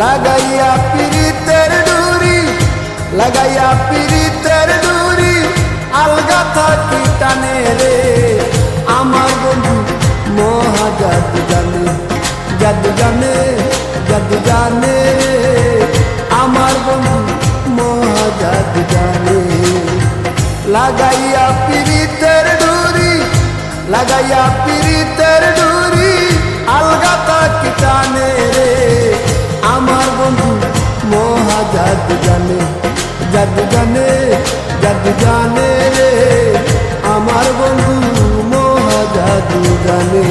লাগাইয়া পিরিতের ডুরি লাগাইয়া পিরিতের ডুরি আলগা থাকি টানে রে আমার বন্ধু মহা জাদু জানে জাদু জানে জাদু জানে রে আমার বন্ধু মহা জাদু জানে লাগাইয়া পিরিতের ডুরি লাগাইয়া পিরিতের ডুরি আলগা তাকি টানে রে জাদু জানে জাদু জানে আমার বন্ধু মহা জাদু জানে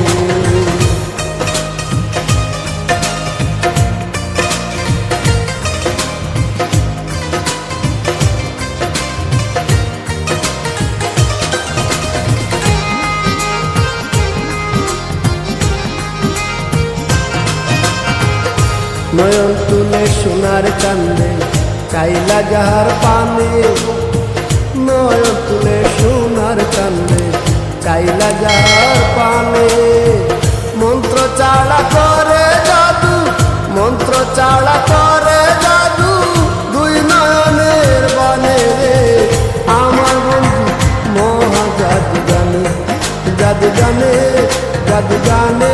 নয়ন তুলে সোনার কান্দে চাইলা যাহার পানে, নয়ন তুলে সোনার কান্দে চাইলা যাহার পানে, মন্ত্র চালা করে জাদু, মন্ত্র চালা করে জাদু, দুই নয়নের বানে রে। আমার বন্ধু মহা জাদু জানে জাদু জানে জাদু জানে।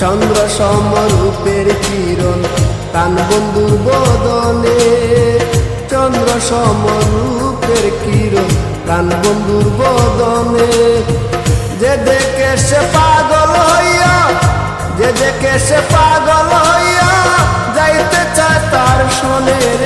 চন্দ্র সমরূপের কিরণ তান বন্ধুর বদনে চন্দ্র সমরূপের কিরণ তান বন্ধুর বদনে যে দেখে সে পাগল হইয়া, যে দেখে সে পাগল হইয়া, যাইতে চায় তার সনের